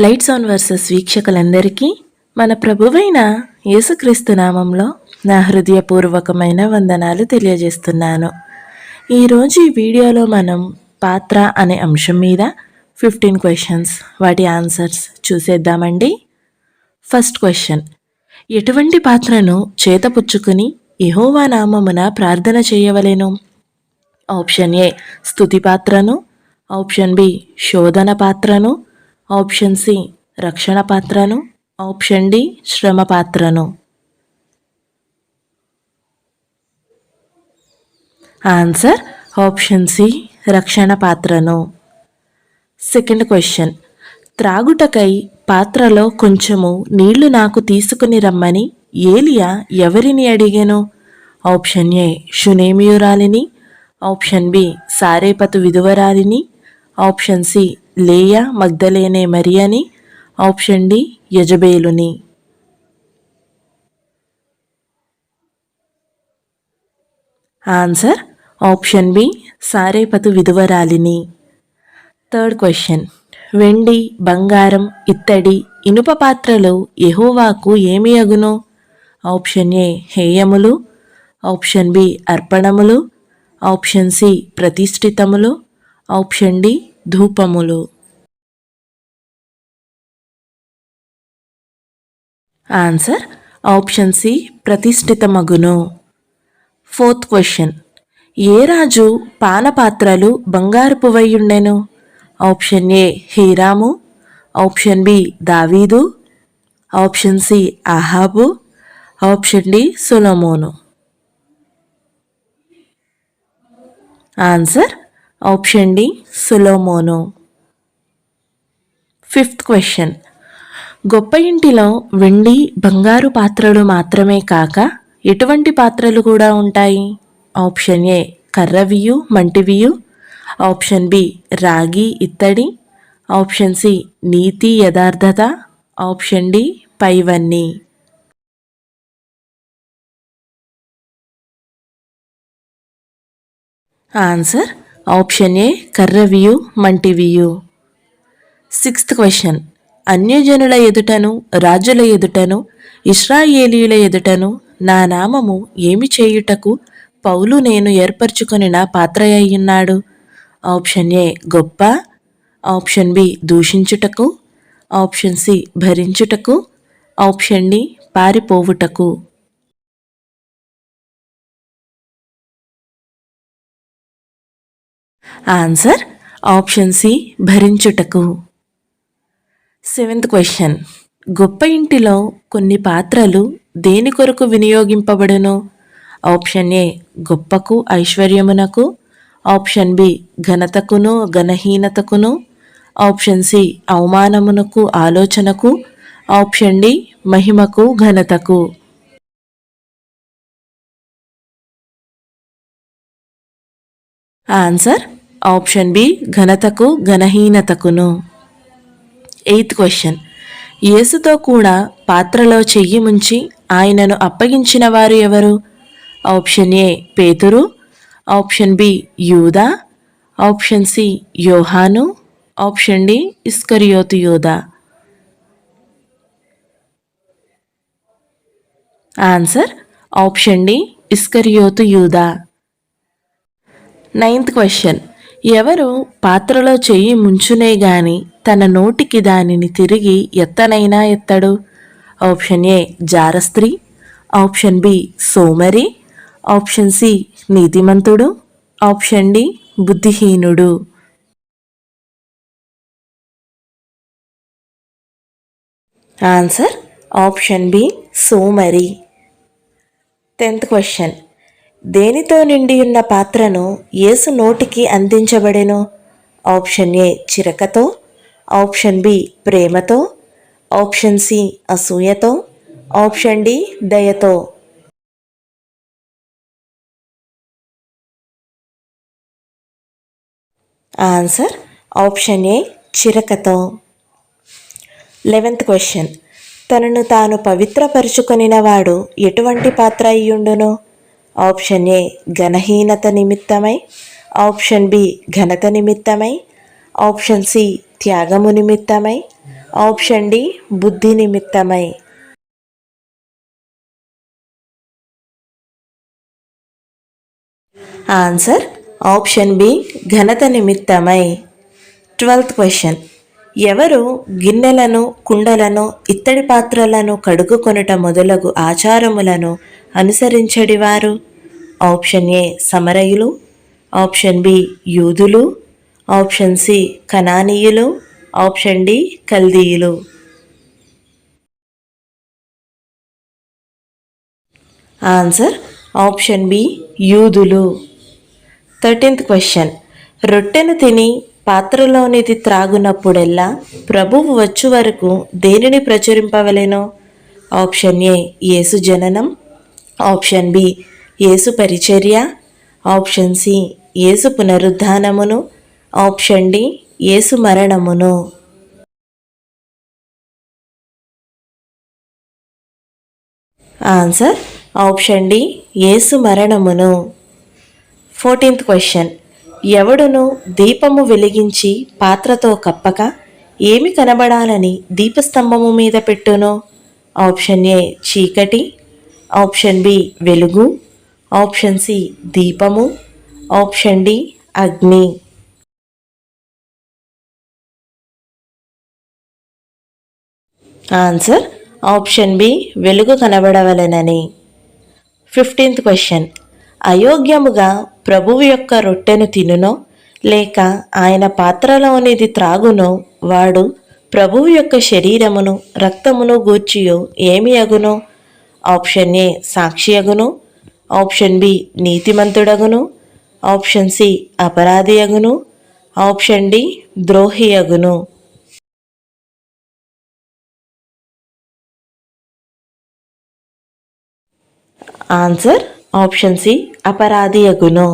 Lights on versus వీక్షకులందరికీ మన ప్రభువైన యేసుక్రీస్తు నామంలో నా హృదయపూర్వకమైన వందనాలు తెలియజేస్తున్నాను. ఈరోజు ఈ వీడియోలో మనం పాత్ర అనే అంశం మీద ఫిఫ్టీన్ క్వశ్చన్స్ వాటి ఆన్సర్స్ చూసేద్దామండి. ఫస్ట్ క్వశ్చన్ ఎటువంటి పాత్రను చేతపుచ్చుకుని ఎహోవా నామమున ప్రార్థన చేయవలెను? ఆప్షన్ ఏ స్తుతి పాత్రను. ఆప్షన్ బి శోధన పాత్రను. ఆప్షన్ సి రక్షణ పాత్రను ఆప్షన్ డి శ్రమ పాత్రను. ఆన్సర్ ఆప్షన్ సి రక్షణ పాత్రను. Second question. త్రాగుటకై పాత్రలో కొంచెము నీళ్ళు నాకు తీసుకుని రమ్మని ఏలియా ఎవరిని అడిగాను? ఆప్షన్ ఏ షునేమియురాలిని ఆప్షన్ బి సారేపతు విధువరాలిని ఆప్షన్ సి లేయా మగ్ధలేనే మరియని ఆప్షన్ డి యజబేలుని. ఆన్సర్ ఆప్షన్ బి సారేపతు విధువరాలిని. థర్డ్ క్వశ్చన్ వెండి బంగారం ఇత్తడి ఇనుప పాత్రలు ఎహోవాకు ఏమి అగును? ఆప్షన్ ఏ హేయములు. ఆప్షన్ బి అర్పణములు. ఆప్షన్ సి ప్రతిష్ఠితములు. ఆప్షన్ డి ధూపములు. ఆన్సర్ ఆప్షన్ సి ప్రతిష్ఠితమగును. ఫోర్త్ క్వశ్చన్ ఏ రాజు పానపాత్రలు బంగారపు ఉండెను ఆప్షన్ ఏ హీరాము. ఆప్షన్ బి దావీదు. ఆప్షన్ సి అహాబు. ఆప్షన్ డి సొలమోను. Answer option D సులోమోనో. Fifth question. గొప్ప ఇంటిలో వెండి బంగారు పాత్రలు మాత్రమే కాక ఎటువంటి పాత్రలు కూడా ఉంటాయి? ఆప్షన్ ఏ కర్రవియు మంటివియు ఆప్షన్ బి రాగి ఇత్తడి. ఆప్షన్ సి నీతి యథార్థత. ఆప్షన్ డి పైవన్నీ. ఆన్సర్ ఆప్షన్ ఏ కర్రవియు మంటివియు. Sixth question. అన్యజనుల ఎదుటను రాజుల ఎదుటను ఇస్రాయేలీయుల ఎదుటను నా నామము ఏమి చేయుటకు పౌలు నేను ఏర్పరచుకొని నా పాత్ర అయ్యున్నాడు ఆప్షన్ ఏ గొప్ప ఆప్షన్ బి దూషించుటకు ఆప్షన్ సి భరించుటకు ఆప్షన్ డి పారిపోవుటకు. ఆన్సర్ ఆప్షన్ సి భరించుటకు. సెవెంత్ క్వశ్చన్ గొప్ప ఇంటిలో కొన్ని పాత్రలు దేని కొరకు వినియోగింపబడును? ఆప్షన్ ఏ గొప్పకు ఐశ్వర్యమునకు. ఆప్షన్ బి ఘనతకును ఘనహీనతకును. ఆప్షన్ సి అవమానమునకు ఆలోచనకు. ఆప్షన్ డి మహిమకు ఘనతకు. ఆన్సర్ ఆప్షన్ బి ఘనతకు ఘనహీనతకును. Eighth question. యేసుతో కూడా పాత్రలో చెయ్యి ముంచి ఆయనను అప్పగించిన వారు ఎవరు? ఆప్షన్ ఏ పేతురు ఆప్షన్ బి యూదా ఆప్షన్ సి యోహాను ఆప్షన్ డి ఇస్కరియోతు యూదా. ఆన్సర్ ఆప్షన్ డి ఇస్కరియోతు యూదా. Ninth question. ఎవరు పాత్రలో చెయ్యి ముంచునే గాని తన నోటికి దానిని తిరిగి ఎత్తనైనా ఎత్తడు. ఆప్షన్ ఏ జారస్త్రీ ఆప్షన్ బి సోమరి ఆప్షన్ సి నీతిమంతుడు ఆప్షన్ డి బుద్ధిహీనుడు. ఆన్సర్ ఆప్షన్ బి సోమరి. Tenth question. దేనితో నిండి ఉన్న పాత్రను యేసు నోటికి అందించబడెను? ఆప్షన్ ఏ చిరకతో ఆప్షన్ బి ప్రేమతో ఆప్షన్ సి అసూయతో ఆప్షన్ డి దయతో. Answer option A చిరకతో. Eleventh question. తనను తాను పవిత్రపరుచుకొనిన వాడు ఎటువంటి పాత్ర అయ్యుండును? ఆప్షన్ ఏ ఘనహీనత నిమిత్తమై ఆప్షన్ బి ఘనత నిమిత్తమై ఆప్షన్ సి త్యాగము నిమిత్తమై ఆప్షన్ డి బుద్ధి నిమిత్తమై. ఆన్సర్ ఆప్షన్ బి ఘనత నిమిత్తమై. Twelfth question. ఎవరు గిన్నెలను కుండలను ఇత్తడి పాత్రలను కడుగుకొనుట మొదలగు ఆచారములను అనుసరించడివారు? ఆప్షన్ ఏ సమరయులు ఆప్షన్ బి యూదులు ఆప్షన్ సి కనానీయులు ఆప్షన్ డి కల్దీయులు. ఆన్సర్ ఆప్షన్ బి యూదులు. Thirteenth question. రొట్టెను తిని పాత్రలోనిది త్రాగునప్పుడెల్లా ప్రభువు వచ్చు వరకు దేనిని ప్రచురింపవలెను? ఆప్షన్ ఏ యేసు జననం ఆప్షన్ బి యేసు పరిచర్య. ఆప్షన్ సి యేసు పునరుద్ధానమును. ఆప్షన్ డి యేసు మరణమును. ఆన్సర్ ఆప్షన్ డి యేసు మరణమును. ఫోర్టీన్త్ క్వశ్చన్ ఎవడును దీపము వెలిగించి పాత్రతో కప్పక ఏమి కనబడాలని దీపస్తంభము మీద పెట్టును? ఆప్షన్ ఏ చీకటి. ఆప్షన్ బి వెలుగు. ఆప్షన్ సి దీపము ఆప్షన్ డి అగ్ని. ఆన్సర్ ఆప్షన్ బి వెలుగు కనబడవలెనని. Fifteenth question. అయోగ్యముగా ప్రభువు యొక్క రొట్టెను తినునో లేక ఆయన పాత్రలోనిది త్రాగునో వాడు ప్రభువు యొక్క శరీరమును రక్తమును గూర్చియో ఏమి అగునో? ఆప్షన్ ఏ సాక్షి అగును. ఆప్షన్ బి నీతిమంతుడగును ఆప్షన్ సి అపరాధి అగును ఆప్షన్ డి ద్రోహి అగును ఆన్సర్ ఆప్షన్ సి అపరాధి అగును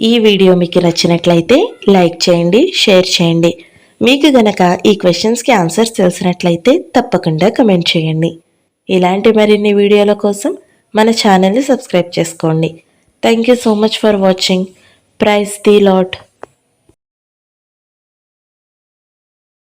ఈ వీడియో మీకు నచ్చినట్లయితే లైక్ చేయండి షేర్ చేయండి. మీకు గనక ఈ క్వశ్చన్స్కి ఆన్సర్స్ తెలిసినట్లయితే తప్పకుండా కమెంట్ చేయండి. ఇలాంటి మరిన్ని వీడియోల కోసం మన ఛానల్ని సబ్స్క్రైబ్ చేసుకోండి. Thank you so much for watching praise the Lord